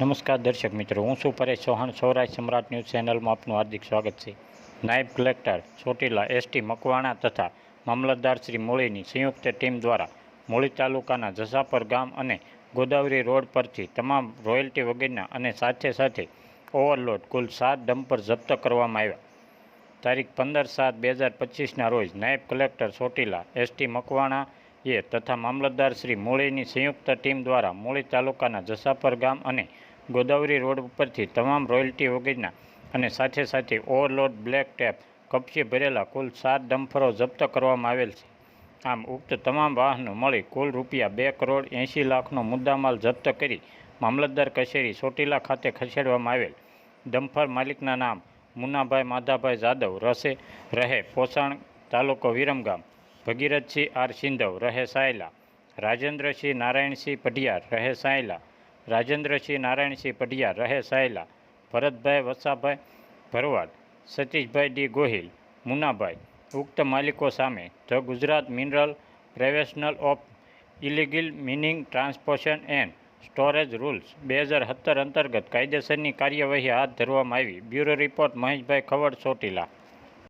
નમસ્કાર દર્શક મિત્રો, હું છું પરેશ ચૌહાણ, સૌરાષ્ટ્ર સમ્રાટ ન્યૂઝ ચેનલમાં આપનું હાર્દિક સ્વાગત છે. નાયબ કલેક્ટર ચોટીલા એસટી મકવાણા તથા મામલતદાર શ્રી મૂળીની સંયુક્ત ટીમ દ્વારા મૂળી તાલુકાના જસાપર ગામ અને ગોદાવરી રોડ પરથી તમામ રોયલ્ટી વગેરેના અને સાથે સાથે ઓવરલોડ કુલ સાત ડમ્પર જપ્ત કરવામાં આવ્યા. તારીખ પંદર સાત બે હજાર પચીસના રોજ નાયબ કલેક્ટર ચોટીલા એસટી મકવાણા એ તથા મામલતદાર શ્રી મૂળીની સંયુક્ત ટીમ દ્વારા મૂળી તાલુકાના જસાપર ગામ અને ગોદાવરી રોડ ઉપરથી તમામ રોયલ્ટી વગેરેના અને સાથે સાથે ઓવરલોડ બ્લેક ટેપ કપચી ભરેલા કુલ સાત ડમ્ફરો જપ્ત કરવામાં આવેલ છે. આમ ઉક્ત તમામ વાહનો મળી કુલ રૂપિયા બે કરોડ એંશી લાખનો મુદ્દામાલ જપ્ત કરી મામલતદાર કચેરી ચોટીલા ખાતે ખસેડવામાં આવેલ. ડમ્ફર માલિકના નામ મુન્નાભાઈ માધાભાઈ જાદવ રસે, રહે પોષણ તાલુકો વિરમગામ. ભગીરથસિંહ આર સિંધવ રહે સાયલા રાજેન્દ્રસિંહ નારાયણસિંહ પઢિયાર રહે સાયલા રાજેન્દ્રસિંહ નારાયણસિંહ પઢિયાર રહે સાયલા ભરતભાઈ વસાભાઈ ભરવાડ, સતીશભાઈ ડી ગોહિલ, મુનાભાઈ ઉક્ત માલિકો સામે the Gujarat mineral prevention of illegal mining transportation and storage rules બે હજાર સત્તર અંતર્ગત કાયદેસરની કાર્યવાહી હાથ ધરવામાં આવી. Bureau report Maheshbhai Khavad Chotila.